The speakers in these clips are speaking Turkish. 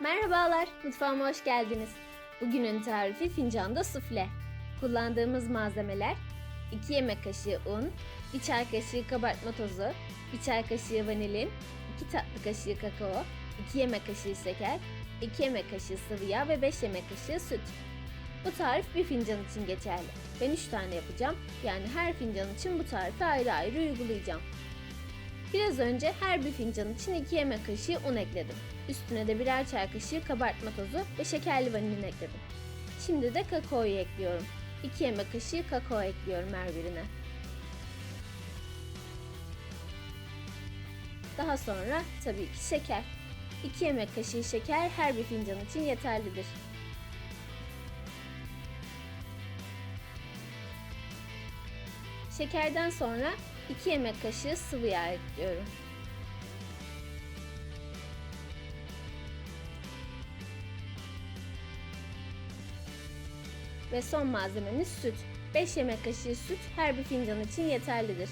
Merhabalar, mutfağıma hoş geldiniz. Bugünün tarifi fincanda sufle. Kullandığımız malzemeler 2 yemek kaşığı un, 1 çay kaşığı kabartma tozu, 1 çay kaşığı vanilin, 2 tatlı kaşığı kakao, 2 yemek kaşığı şeker, 2 yemek kaşığı sıvı yağ ve 5 yemek kaşığı süt. Bu tarif bir fincan için geçerli. Ben 3 tane yapacağım. Yani her fincan için bu tarifi ayrı ayrı uygulayacağım. Biraz önce her bir fincan için 2 yemek kaşığı un ekledim. Üstüne de birer çay kaşığı kabartma tozu ve şekerli vanilin ekledim. Şimdi de kakaoyu ekliyorum. 2 yemek kaşığı kakao ekliyorum her birine. Daha sonra tabii ki şeker. 2 yemek kaşığı şeker her bir fincan için yeterlidir. Şekerden sonra 2 yemek kaşığı sıvı yağ ekliyorum. Ve son malzememiz süt. 5 yemek kaşığı süt her bir fincan için yeterlidir.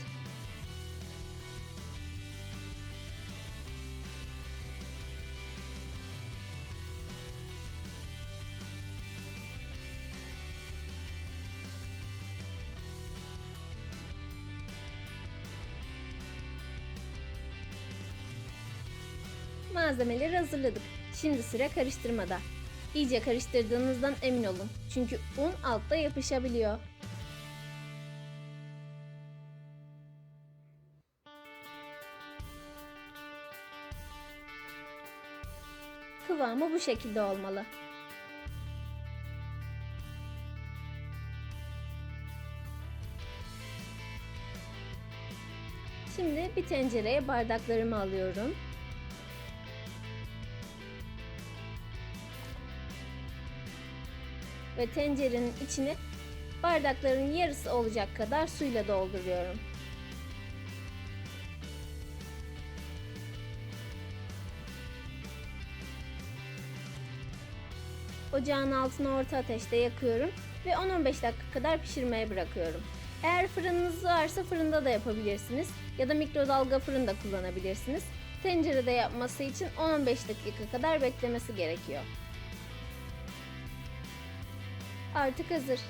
Malzemeleri hazırladık. Şimdi sıra karıştırmada. İyice karıştırdığınızdan emin olun. Çünkü un altta yapışabiliyor. Kıvamı bu şekilde olmalı. Şimdi bir tencereye bardaklarımı alıyorum. Ve tencerenin içine bardakların yarısı olacak kadar suyla dolduruyorum. Ocağın altını orta ateşte yakıyorum ve 10-15 dakika kadar pişirmeye bırakıyorum. Eğer fırınınız varsa fırında da yapabilirsiniz ya da mikrodalga fırın da kullanabilirsiniz. Tencerede yapması için 10-15 dakika kadar beklemesi gerekiyor. Artık hazır.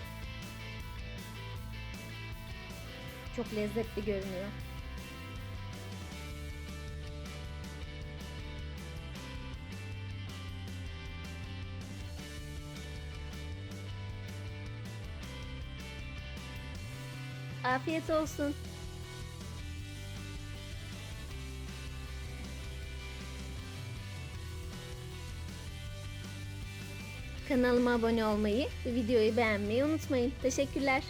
Çok lezzetli görünüyor. Afiyet olsun. Kanalıma abone olmayı ve videoyu beğenmeyi unutmayın. Teşekkürler.